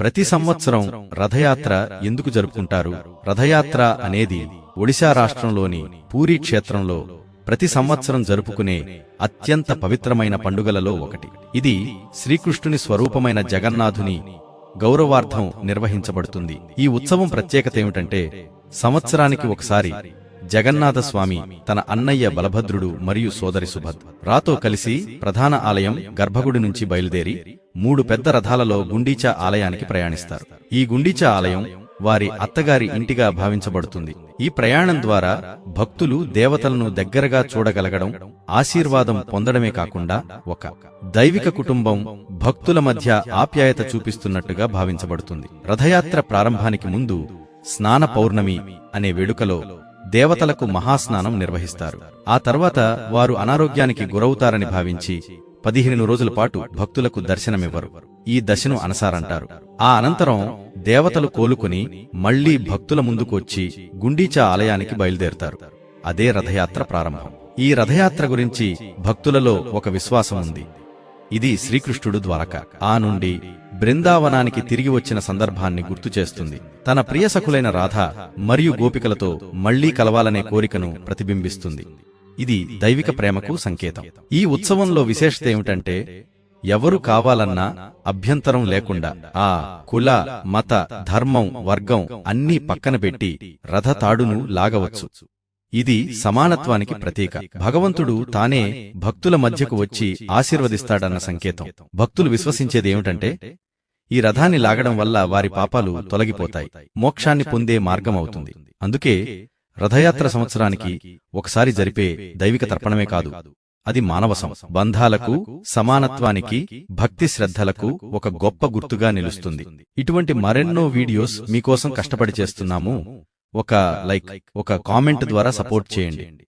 ప్రతి సంవత్సరం రథయాత్ర ఎందుకు జరుపుకుంటారు? రథయాత్ర అనేది ఒడిశా రాష్ట్రంలోని పూరీ క్షేత్రంలో ప్రతి సంవత్సరం జరుపుకునే అత్యంత పవిత్రమైన పండుగలలో ఒకటి. ఇది శ్రీకృష్ణుని స్వరూపమైన జగన్నాథుని గౌరవార్థం నిర్వహించబడుతుంది. ఈ ఉత్సవం ప్రత్యేకత ఏమిటంటే సంవత్సరానికి ఒకసారి జగన్నాథ స్వామి తన అన్నయ్య బలభద్రుడు మరియు సోదరి సుభద్. రాతో కలిసి ప్రధాన ఆలయం గర్భగుడి నుంచి బయలుదేరి మూడు పెద్ద రథాలలో గుండీచా ఆలయానికి ప్రయాణిస్తారు. ఈ గుండీచా ఆలయం వారి అత్తగారి ఇంటిగా భావించబడుతుంది. ఈ ప్రయాణం ద్వారా భక్తులు దేవతలను దగ్గరగా చూడగలగడం ఆశీర్వాదం పొందడమే కాకుండా ఒక దైవిక కుటుంబం భక్తుల మధ్య ఆప్యాయత చూపిస్తున్నట్టుగా భావించబడుతుంది. రథయాత్ర ప్రారంభానికి ముందు స్నాన పౌర్ణమి అనే వేడుకలో దేవతలకు మహాస్నానం నిర్వహిస్తారు. ఆ తర్వాత వారు అనారోగ్యానికి గురవుతారని భావించి పదిహేను రోజుల పాటు భక్తులకు దర్శనమివ్వరు. ఈ దశను అనసారంటారు. ఆ అనంతరం దేవతలు కోలుకుని మళ్ళీ భక్తుల ముందుకు వచ్చి గుండీచా ఆలయానికి బయలుదేరుతారు. అదే రథయాత్ర ప్రారంభం. ఈ రథయాత్ర గురించి భక్తులలో ఒక విశ్వాసం ఉంది. ఇది శ్రీకృష్ణుడు ద్వారక. ఆ నుండి బృందావనానికి తిరిగి వచ్చిన సందర్భాన్ని గుర్తు చేస్తుంది. తన ప్రియ సఖులైన రాధ మరియు గోపికలతో మళ్ళీ కలవాలనే కోరికను ప్రతిబింబిస్తుంది. ఇది దైవిక ప్రేమకు సంకేతం. ఈ ఉత్సవంలో విశేషత ఏమిటంటే ఎవరు కావాలన్నా అభ్యంతరం లేకుండా ఆ కుల మత ధర్మం వర్గం అన్నీ పక్కన పెట్టి రథ తాడును లాగవచ్చు. ఇది సమానత్వానికి ప్రతీక. భగవంతుడు తానే భక్తుల మధ్యకు వచ్చి ఆశీర్వదిస్తాడన్న సంకేతం. భక్తులు విశ్వసించేది ఏమిటంటే ఈ రథాన్ని లాగడం వల్ల వారి పాపాలు తొలగిపోతాయి. మోక్షాన్ని పొందే మార్గం అవుతుంది. అందుకే రథయాత్ర సంవత్సరానికి ఒకసారి జరిపే దైవిక తర్పణమే కాదు. అది మానవసం బంధాలకు సమానత్వానికి భక్తి శ్రద్ధలకు ఒక గొప్ప గుర్తుగా నిలుస్తుంది. ఇటువంటి మరెన్నో వీడియోస్ మీకోసం కష్టపడి చేస్తున్నాము. ఒక లైక్ ఒక కామెంట్ ద్వారా సపోర్ట్ చేయండి.